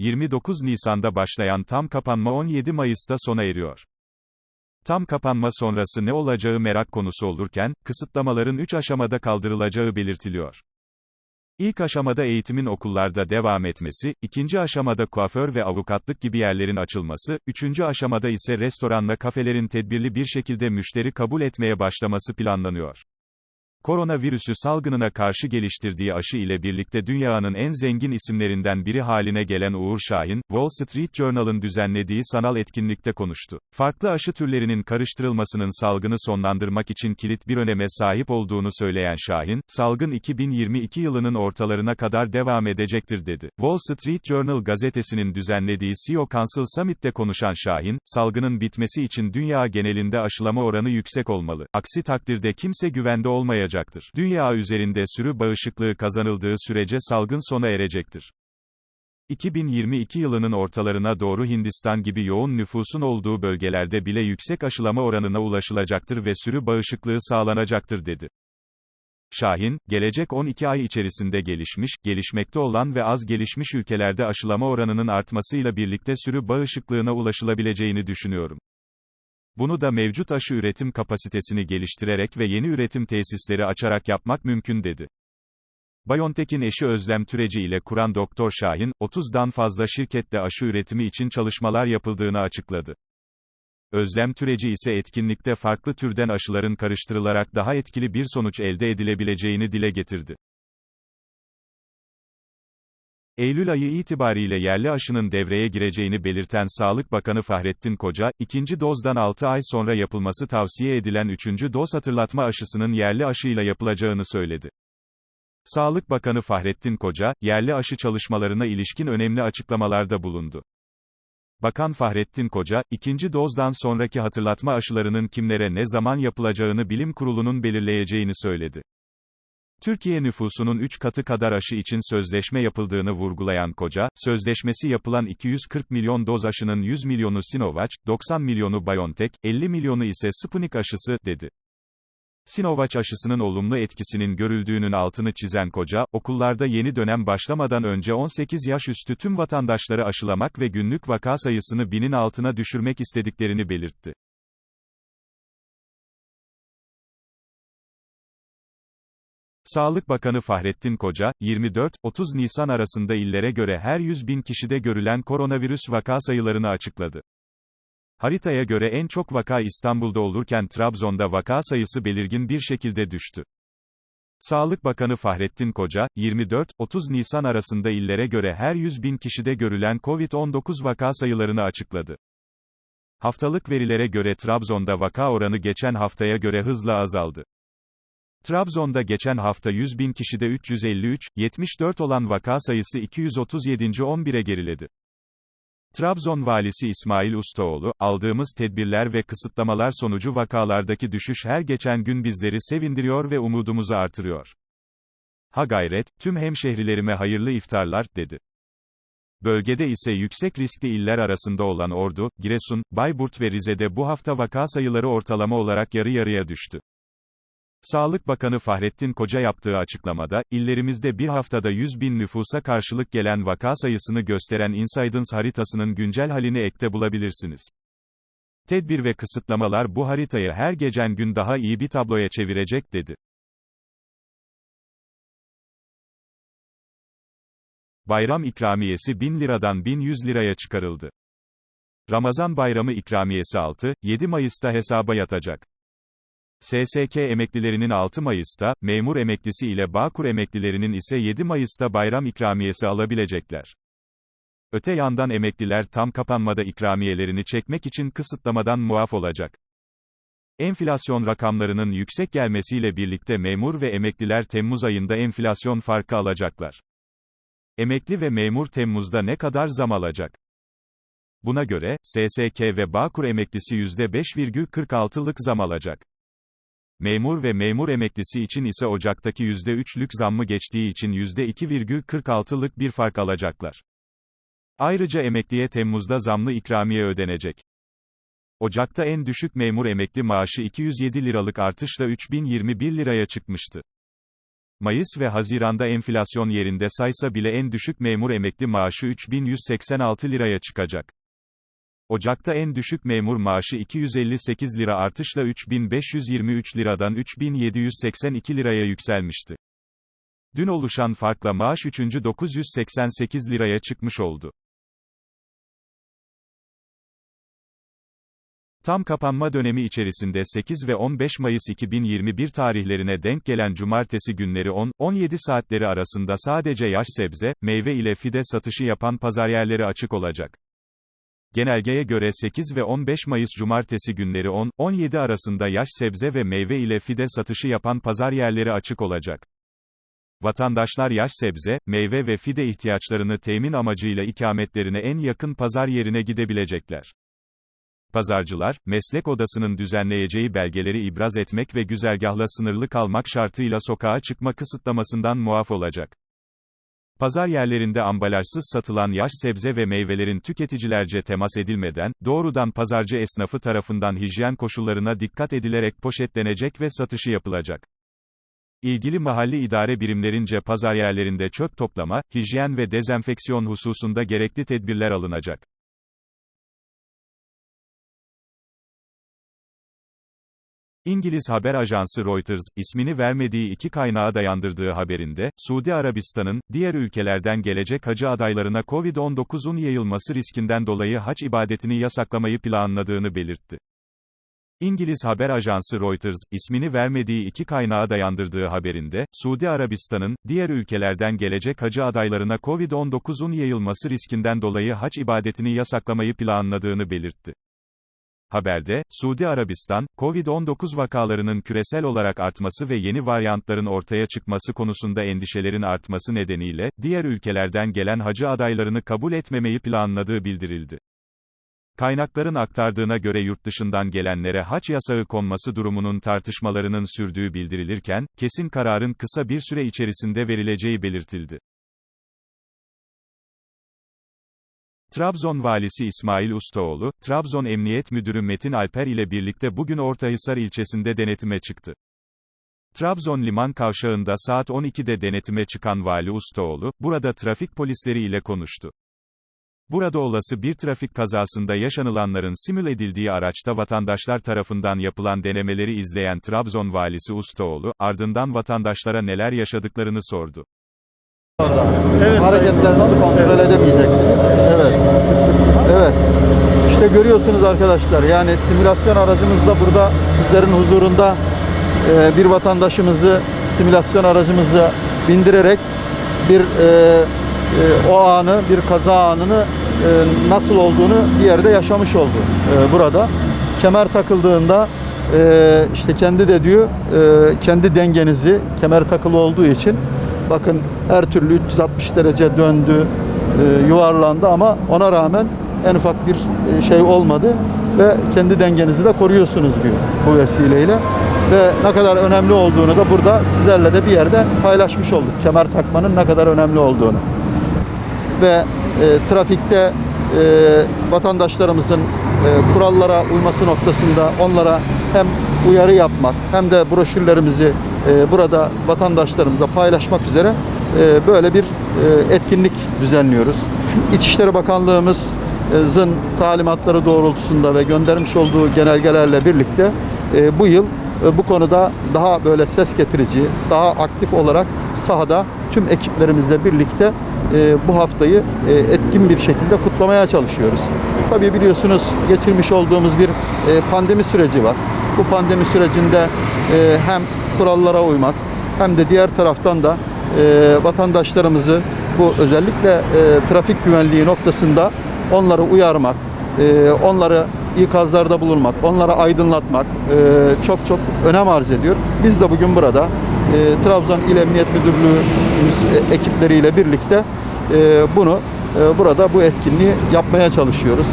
29 Nisan'da başlayan tam kapanma 17 Mayıs'ta sona eriyor. Tam kapanma sonrası ne olacağı merak konusu olurken, kısıtlamaların 3 aşamada kaldırılacağı belirtiliyor. İlk aşamada eğitimin okullarda devam etmesi, ikinci aşamada kuaför ve avukatlık gibi yerlerin açılması, üçüncü aşamada ise restoranla kafelerin tedbirli bir şekilde müşteri kabul etmeye başlaması planlanıyor. Koronavirüsü salgınına karşı geliştirdiği aşı ile birlikte dünyanın en zengin isimlerinden biri haline gelen Uğur Şahin, Wall Street Journal'ın düzenlediği sanal etkinlikte konuştu. Farklı aşı türlerinin karıştırılmasının salgını sonlandırmak için kilit bir öneme sahip olduğunu söyleyen Şahin, salgın 2022 yılının ortalarına kadar devam edecektir dedi. Wall Street Journal gazetesinin düzenlediği CEO Council Summit'te konuşan Şahin, salgının bitmesi için dünya genelinde aşılama oranı yüksek olmalı. Aksi takdirde kimse güvende olmayacak olacaktır. Dünya üzerinde sürü bağışıklığı kazanıldığı sürece salgın sona erecektir. 2022 yılının ortalarına doğru Hindistan gibi yoğun nüfusun olduğu bölgelerde bile yüksek aşılama oranına ulaşılacaktır ve sürü bağışıklığı sağlanacaktır dedi. Şahin, gelecek 12 ay içerisinde gelişmiş, gelişmekte olan ve az gelişmiş ülkelerde aşılama oranının artmasıyla birlikte sürü bağışıklığına ulaşılabileceğini düşünüyorum. Bunu da mevcut aşı üretim kapasitesini geliştirerek ve yeni üretim tesisleri açarak yapmak mümkün dedi. BioNTech'in eşi Özlem Türeci ile kuran Doktor Şahin, 30'dan fazla şirkette aşı üretimi için çalışmalar yapıldığını açıkladı. Özlem Türeci ise etkinlikte farklı türden aşıların karıştırılarak daha etkili bir sonuç elde edilebileceğini dile getirdi. Eylül ayı itibariyle yerli aşının devreye gireceğini belirten Sağlık Bakanı Fahrettin Koca, ikinci dozdan 6 ay sonra yapılması tavsiye edilen üçüncü doz hatırlatma aşısının yerli aşıyla yapılacağını söyledi. Sağlık Bakanı Fahrettin Koca, yerli aşı çalışmalarına ilişkin önemli açıklamalarda bulundu. Bakan Fahrettin Koca, ikinci dozdan sonraki hatırlatma aşılarının kimlere ne zaman yapılacağını bilim kurulunun belirleyeceğini söyledi. Türkiye nüfusunun 3 katı kadar aşı için sözleşme yapıldığını vurgulayan Koca, sözleşmesi yapılan 240 milyon doz aşının 100 milyonu Sinovac, 90 milyonu BioNTech, 50 milyonu ise Sputnik aşısı, dedi. Sinovac aşısının olumlu etkisinin görüldüğünün altını çizen Koca, okullarda yeni dönem başlamadan önce 18 yaş üstü tüm vatandaşları aşılamak ve günlük vaka sayısını binin altına düşürmek istediklerini belirtti. Sağlık Bakanı Fahrettin Koca, 24-30 Nisan arasında illere göre her 100 bin kişide görülen koronavirüs vaka sayılarını açıkladı. Haritaya göre en çok vaka İstanbul'da olurken Trabzon'da vaka sayısı belirgin bir şekilde düştü. Sağlık Bakanı Fahrettin Koca, 24-30 Nisan arasında illere göre her 100 bin kişide görülen COVID-19 vaka sayılarını açıkladı. Haftalık verilere göre Trabzon'da vaka oranı geçen haftaya göre hızla azaldı. Trabzon'da geçen hafta 100 bin kişide 353, 74 olan vaka sayısı 237. 11'e geriledi. Trabzon valisi İsmail Ustaoğlu, aldığımız tedbirler ve kısıtlamalar sonucu vakalardaki düşüş her geçen gün bizleri sevindiriyor ve umudumuzu artırıyor. Ha gayret, tüm hemşehrilerime hayırlı iftarlar, dedi. Bölgede ise yüksek riskli iller arasında olan Ordu, Giresun, Bayburt ve Rize'de bu hafta vaka sayıları ortalama olarak yarı yarıya düştü. Sağlık Bakanı Fahrettin Koca yaptığı açıklamada, illerimizde bir haftada 100 bin nüfusa karşılık gelen vaka sayısını gösteren Incidence haritasının güncel halini ekte bulabilirsiniz. Tedbir ve kısıtlamalar bu haritayı her geçen gün daha iyi bir tabloya çevirecek, dedi. Bayram ikramiyesi 1000 liradan 1100 liraya çıkarıldı. Ramazan bayramı ikramiyesi 6, 7 Mayıs'ta hesaba yatacak. SSK emeklilerinin 6 Mayıs'ta, memur emeklisi ile Bağkur emeklilerinin ise 7 Mayıs'ta bayram ikramiyesi alabilecekler. Öte yandan emekliler tam kapanmada ikramiyelerini çekmek için kısıtlamadan muaf olacak. Enflasyon rakamlarının yüksek gelmesiyle birlikte memur ve emekliler Temmuz ayında enflasyon farkı alacaklar. Emekli ve memur Temmuz'da ne kadar zam alacak? Buna göre, SSK ve Bağkur emeklisi %5,46'lık zam alacak. Memur ve memur emeklisi için ise Ocak'taki %3'lük zammı geçtiği için %2,46'lık bir fark alacaklar. Ayrıca emekliye Temmuz'da zamlı ikramiye ödenecek. Ocak'ta en düşük memur emekli maaşı 207 liralık artışla 3021 liraya çıkmıştı. Mayıs ve Haziran'da enflasyon yerinde saysa bile en düşük memur emekli maaşı 3186 liraya çıkacak. Ocakta en düşük memur maaşı 258 lira artışla 3523 liradan 3782 liraya yükselmişti. Dün oluşan farkla maaş 3. 988 liraya çıkmış oldu. Tam kapanma dönemi içerisinde 8 ve 15 Mayıs 2021 tarihlerine denk gelen cumartesi günleri 10-17 saatleri arasında sadece yaş sebze, meyve ile fide satışı yapan pazaryerleri açık olacak. Genelgeye göre 8 ve 15 Mayıs cumartesi günleri 10-17 arasında yaş sebze ve meyve ile fide satışı yapan pazar yerleri açık olacak. Vatandaşlar yaş sebze, meyve ve fide ihtiyaçlarını temin amacıyla ikametlerine en yakın pazar yerine gidebilecekler. Pazarcılar, meslek odasının düzenleyeceği belgeleri ibraz etmek ve güzergahla sınırlı kalmak şartıyla sokağa çıkma kısıtlamasından muaf olacak. Pazar yerlerinde ambalajsız satılan yaş sebze ve meyvelerin tüketicilerce temas edilmeden, doğrudan pazarcı esnafı tarafından hijyen koşullarına dikkat edilerek poşetlenecek ve satışı yapılacak. İlgili mahalli idare birimlerince pazar yerlerinde çöp toplama, hijyen ve dezenfeksiyon hususunda gerekli tedbirler alınacak. İngiliz haber ajansı Reuters, ismini vermediği iki kaynağa dayandırdığı haberinde, Suudi Arabistan'ın, diğer ülkelerden gelecek hacı adaylarına Covid-19'un yayılması riskinden dolayı haç ibadetini yasaklamayı planladığını belirtti. İngiliz haber ajansı Reuters, ismini vermediği iki kaynağa dayandırdığı haberinde, Suudi Arabistan'ın, diğer ülkelerden gelecek hacı adaylarına Covid-19'un yayılması riskinden dolayı haç ibadetini yasaklamayı planladığını belirtti. Haberde, Suudi Arabistan, Covid-19 vakalarının küresel olarak artması ve yeni varyantların ortaya çıkması konusunda endişelerin artması nedeniyle, diğer ülkelerden gelen hacı adaylarını kabul etmemeyi planladığı bildirildi. Kaynakların aktardığına göre yurt dışından gelenlere haç yasağı konması durumunun tartışmalarının sürdüğü bildirilirken, kesin kararın kısa bir süre içerisinde verileceği belirtildi. Trabzon valisi İsmail Ustaoğlu, Trabzon Emniyet Müdürü Metin Alper ile birlikte bugün Ortahisar ilçesinde denetime çıktı. Trabzon liman kavşağında saat 12'de denetime çıkan Vali Ustaoğlu, burada trafik polisleri ile konuştu. Burada olası bir trafik kazasında yaşanılanların simül edildiği araçta vatandaşlar tarafından yapılan denemeleri izleyen Trabzon valisi Ustaoğlu, ardından vatandaşlara neler yaşadıklarını sordu. Evet, Hareketlerini kontrol edemeyeceksiniz. Evet. Evet. İşte görüyorsunuz arkadaşlar yani simülasyon aracımızla burada sizlerin huzurunda e, bir vatandaşımızı simülasyon aracımıza bindirerek bir e, e, o anı, bir kaza anını nasıl olduğunu bir yerde yaşamış oldu burada. Kemer takıldığında işte kendi de diyor e, kendi dengenizi kemer takılı olduğu için bakın her türlü 360 derece döndü, e, yuvarlandı ama ona rağmen en ufak bir e, şey olmadı ve kendi dengenizi de koruyorsunuz diyor bu vesileyle. Ve ne kadar önemli olduğunu da burada sizlerle de bir yerde paylaşmış olduk. Kemer takmanın ne kadar önemli olduğunu. Ve e, trafikte e, vatandaşlarımızın e, kurallara uyması noktasında onlara hem uyarı yapmak hem de broşürlerimizi e, burada vatandaşlarımıza paylaşmak üzere böyle bir e, etkinlik düzenliyoruz. İçişleri Bakanlığımızın talimatları doğrultusunda ve göndermiş olduğu genelgelerle birlikte e, bu yıl e, bu konuda daha böyle ses getirici, daha aktif olarak sahada tüm ekiplerimizle birlikte e, bu haftayı e, etkin bir şekilde kutlamaya çalışıyoruz. Tabii biliyorsunuz geçirmiş olduğumuz bir e, pandemi süreci var. Bu pandemi sürecinde e, hem kurallara uymak hem de diğer taraftan da e, vatandaşlarımızı bu özellikle e, trafik güvenliği noktasında onları uyarmak, e, onları ikazlarda bulunmak, onları aydınlatmak e, çok çok önem arz ediyor. Biz de bugün burada e, Trabzon İl Emniyet Müdürlüğü e, ekipleriyle birlikte e, bunu e, burada bu etkinliği yapmaya çalışıyoruz.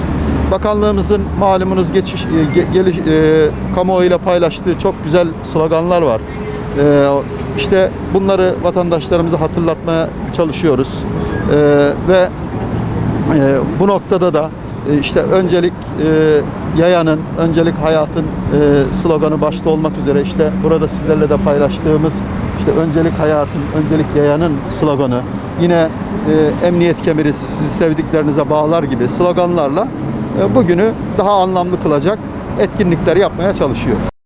Bakanlığımızın malumunuz geçiş e, ge- geliş, e, kamuoyuyla paylaştığı çok güzel sloganlar var. E, işte bunları vatandaşlarımıza hatırlatmaya çalışıyoruz. E, ve e, bu noktada da e, işte öncelik e, yayanın, öncelik hayatın sloganı başta olmak üzere işte burada sizlerle de paylaştığımız işte öncelik hayatın, öncelik yayanın sloganı, yine emniyet kemeri sizi sevdiklerinize bağlar gibi sloganlarla bugünü daha anlamlı kılacak etkinlikler yapmaya çalışıyoruz.